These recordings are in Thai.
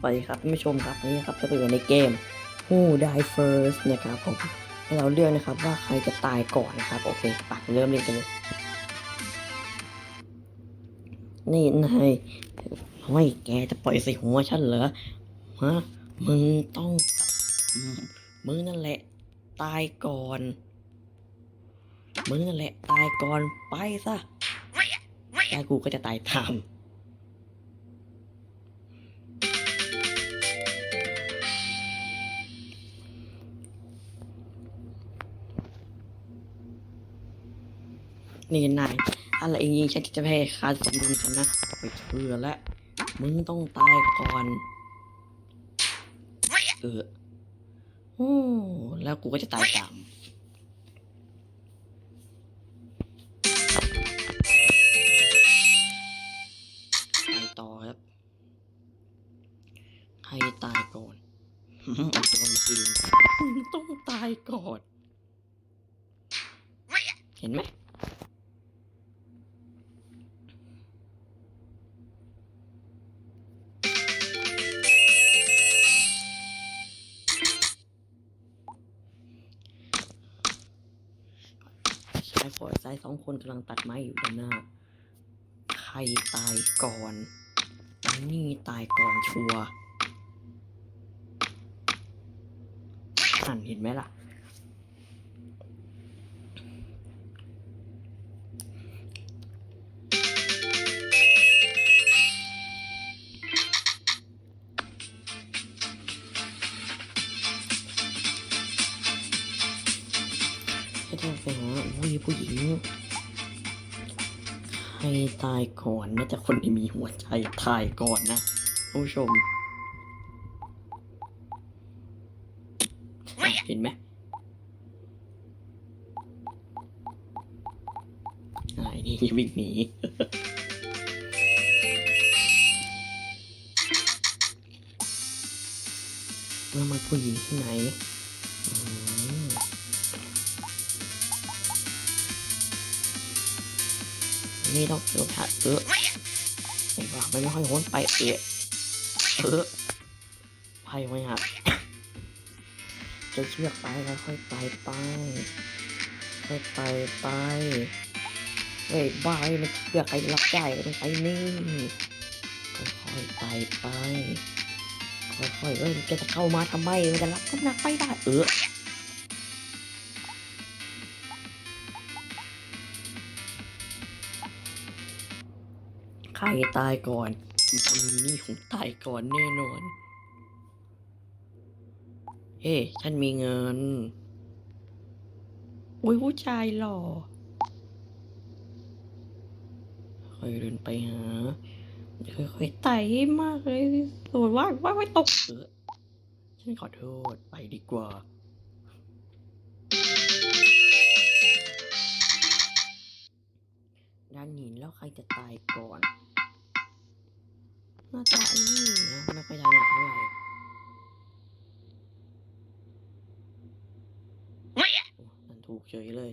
สวัสดีครับท่านผู้ชมครับนนี้ครับจะไปอยู่ในเกม Who Die First นะครับผมให้เราเลือกนะครับว่าใครจะตายก่อนนะครับ โอเคไปเริ่มเล่นกันเลยนี่นายเฮ้ยแกจะปล่อยใส่หัวฉันเหรอฮะมึงต้องมมึงนั่นแหละ ตายก่อนมึงนั่นแหละ ตายก่อนไปซะแล้วกูก็จะตายตาม นี่นายอะไรเองยิงฉันจะแพ้คาดสมดุลฉันนะไปเชื่อแล้วมึงต้องตายก่อนเออโอ้แล้วกูก็จะตายตามไปต่อครับใครตายก่อนไอ้ตัวจริงต้องตายก่อน เห็นไหมายสองคนกำลังตัดไม้อยู่ด้านหน้า ใครตายก่อนอันี่ตายก่อนชัวร์อ่นเห็นไหมล่ะ จะไปหาอุ้ยผู้หญิงใครตายก่อนน่าจะคนที่มีหัวใจตายก่อนนะผู้ชม เห็นไหมไอ้นี่วิ่งหนีแล้วมันผู้หญิงที่ไหน นี่ต้องเดี๋ยวถัดเออไอ้บ้าไม่ค่อยโหนไปเอะเออไปไว้ครับจะเชือกไปแล้วค่อยไปไปค่อยไปไปเฮ้ยบ้าไอ้มันเชือกใครรับได้ต้องไปนี่ค่อยๆไปไปค่อยๆเอ้ยจะเข้ามาทำไมมันจะรับน้ำหนักไม่ได้เออ ใครตายก่อนอีคนนี้นี่คงตายก่อนแน่นอน เฮ้ฉันมีเงิน อุ้ยผู้ชายหล่อค่อยเดินไปหาค่อยๆไต่ให้มากเลยสวยว่าว่าไม่ตกเออฉันขอโทษไปดีกว่า ด้านหินแล้วใครจะตายก่อนน่าจะไอ้นี่นะไม่ค่อยถนัดเท่าไหร่โอ้นั่นถูกเฉยเลย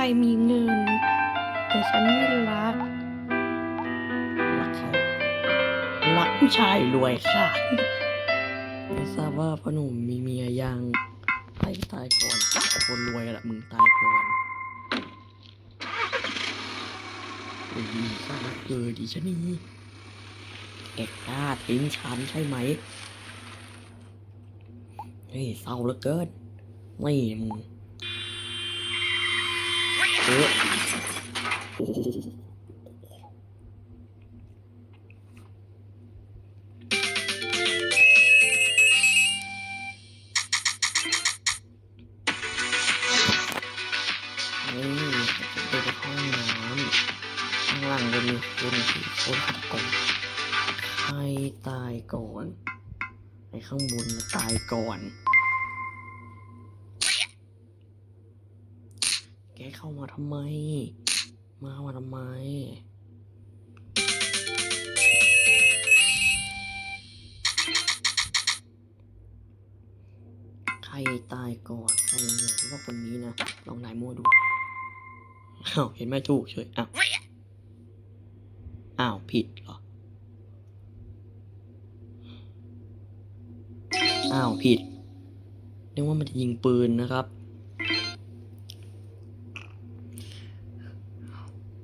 ายมีเงิน แต่ฉันไม่รัก รักใครรักผู้ชายรวยค่ะไม่ทราบว่าพ่อหนุ่มมีเมียยังใครตายก่อน คนรวยละมึงตายก่อนโอ้ยข้าเกิดดิฉันนี่แกกล้าทิ้งฉันใช่ไหมเฮ้ยเศร้าเหลือเกินไม่มึง เออโอ้โหนี่จะไปห้องน้ำข้างล่างจะมีคนสี่คนขัดกอนใครตายก่อนไอ้ข้างบนตายก่อน แกเข้ามาทำไม มามาทำไม ใครตายก่อนใครเนี่ยคิดว่าคนนี้นะ ลองนายมั่วดู อ้าว เห็นไหมถูกเฉย อ้าว อ้าว ผิดเหรอ อ้าว ผิดนึกว่ามันจะยิงปืนนะครับ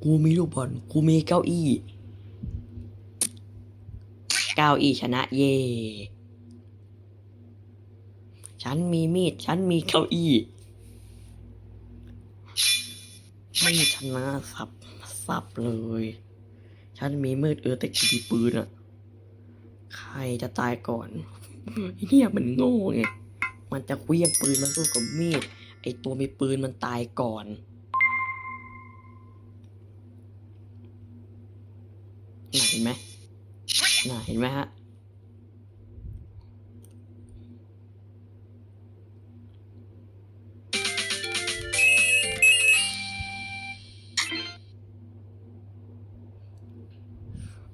กูมีลูกบอลกูมีเก้าอี้เก้าอี้ชนะเย่ฉันมีมีด ฉันมีเก้าอี้ไม่ชนะสับสับเลย ฉันมีมืดเออแต่กูมีปืนอะใครจะตายก่อนเนี่ยมันโง่ไง มันจะเคลี้ยงปืนมันสู้กับมีด ไอตัวมีปืนมันตายก่อน น่ะเห็นไหมน่ะเห็นไหมฮะ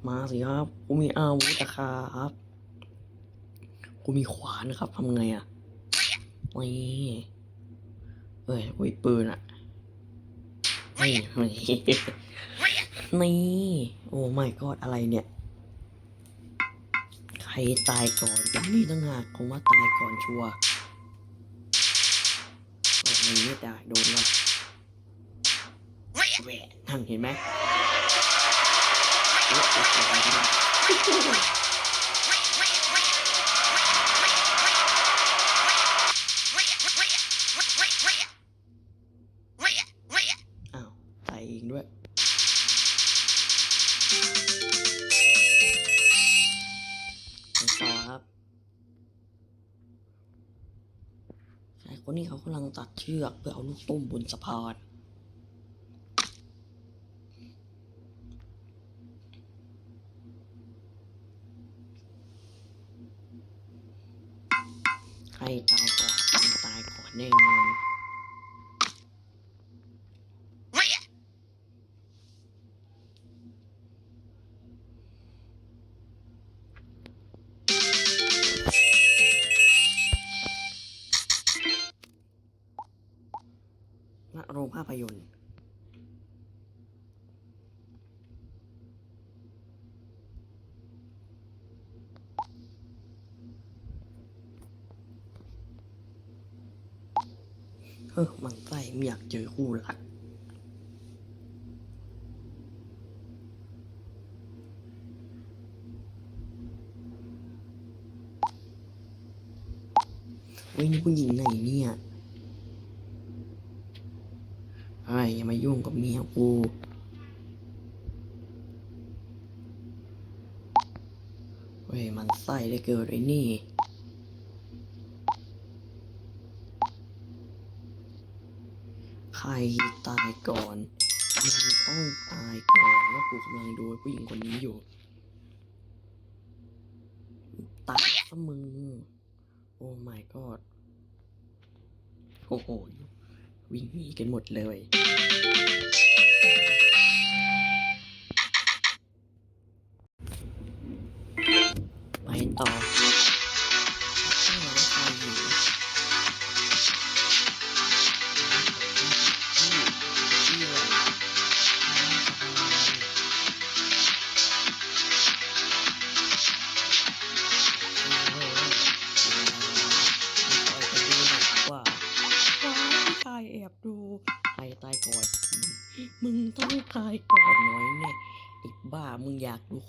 มาสิครับ กูมีอาวุธครับ กูมีขวานนะครับทำไงอะนี่เอ้ยกูมีปืนอะนี่ นี่นี่ โอ้ไม่กอดอะไรเนี่ย ใครตายก่อนอันนี้ตั้งหากคงว่าตายก่อนชัวร์โอ้ไม่ไม่ได้โดนแล้วแหวะนั่งเห็นไหม นี้เขากำลังตัดเชือกเพื่อเอาลูกตุ้มบนสะพานใครตายก่อนมันตายก่อนแน่นอน ณโรงภาพยนตร์เฮ้อมันใส่ไม่อยากเจอคู่รักเฮ้ยนี่ผู้หญิงไหนเนี่ยไอยอย่ามายุ่งกับเมียกูเฮ้ยมันไส้ได้เกิดไอ้นี่ใครตายก่อนมันต้องตายก่อนว่ากูกำลังดูผู้หญิงคนนี้อยู่ตายซะมึง โอ้ my god โอ้โห วิ่งหนีกันหมดเลย ไปต่อ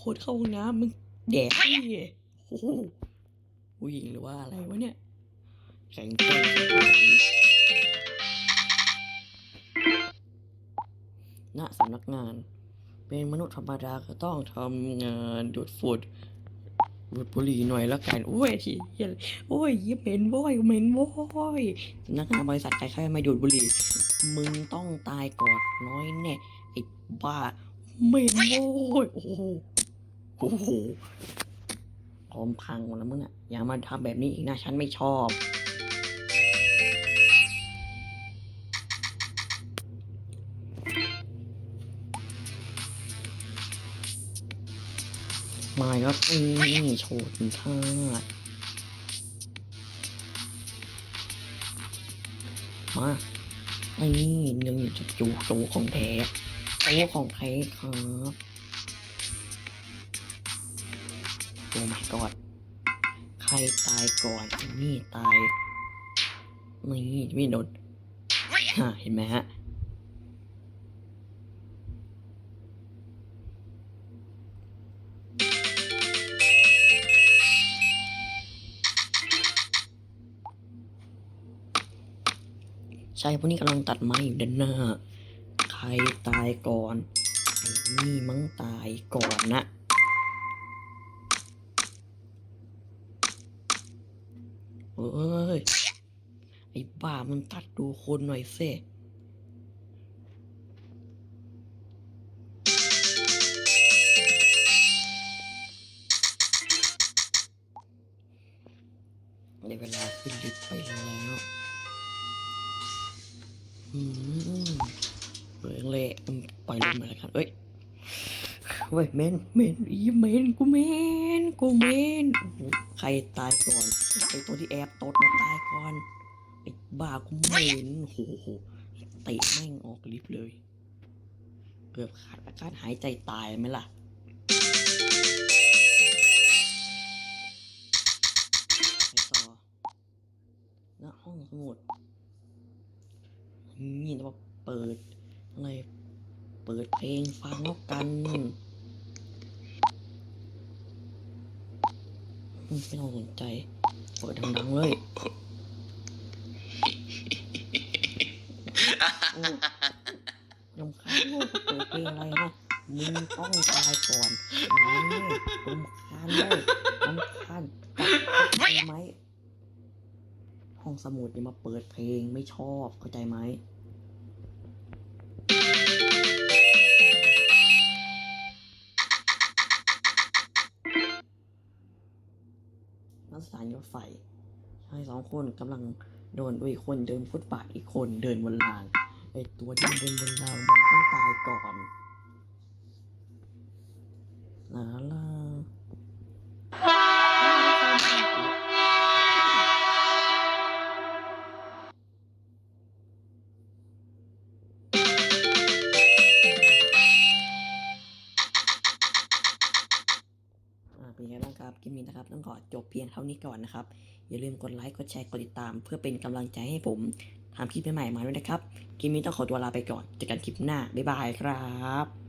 คตรเข้าห้องน้ำมึงแดกดิโอ้โหผู้หญิงหรือว่าอะไรวะเนี่ยแข็งแกร่งณสำนักงาน เป็นมนุษย์ธรรมดาก็ต้องทำงานดูดฝุ่นดูดบุหรี่หน่อยแล้วกัน โอ้ยทีเยโอ้ยเหี้ยเหม็นโว้ยเหม็นโว้ยสำนักงานบริษัทใครๆไม่ดูดบุหรี่ มึงต้องตายก่อนน้อยแน่ไอ้บ้าเหม็นโว้ยโอ้ โอ้โหคอมพังหมดแล้วมึงอะอย่ามาทำแบบนี้อีกนะ ฉันไม่ชอบ มาแล้วนี่โชว์สินค้ามาไอ้นี่ยังอยู่จู่โจของแท้โจของแท้ครับ โอ้ my god ใครตายก่อนไอ้นี่ตายนี่ไม่โดนฮะเห็นไหมฮะใช่พวกนี้กำลังตัดไม้อยู่ด้านหน้า ใครตายก่อนไอ้นี่มั้งตายก่อนนะ เอ้ย ไอ้บ้ามันตัดดูคนหน่อยเซ่ในเวลาขึ้นลิฟต์ไปแล้วอืมเบื่อเละอืมปล่อยลงมาแล้วกันเอ้ยเว้ยเมนเมนอีเมนกูเมน กูเมนโอ้โหใครตายก่อนไอตัวที่แอบตดมาตายก่อนไอ้บ้ากูเมนโอ้โหโหเตะแม่งออกลิฟต์เลย เกือบขาดอากาศหายใจตายไหมล่ะไปต่อณห้องสมุดนี่เราเปิดอะไรเปิดเพลงฟังแล้วกันอืม ไม่ต้องสนใจเปิดดังๆเลยโอ้ลำคาญโอ้เปิดเพลงอะไรนะมึงต้องตายก่อนนะลำคาญเลยลำคาญตัดเข้าใจไหมห้องสมุดอย่มาเปิดเพลงไม่ชอบเข้าใจไหม ไฟชายสองคนกำลังโดนอีกคนเดินฟุตบาทอีกคนเดินบนรางไอตัวที่เดินบนรางมันต้องตายก่อนนะล่ะ นไงบ้างครับคลิปนี้นะครับต้องขอจบเพียงเท่านี้ก่อนนะครับ อย่าลืมกดไลค์กดแชร์กดติดตาม เพื่อเป็นกำลังใจให้ผมทำคลิปใหม่ๆมาด้วยนะครับคลิปนี้ต้องขอตัวลาไปก่อนเจอกันคลิปหน้าบ๊ายบายครับ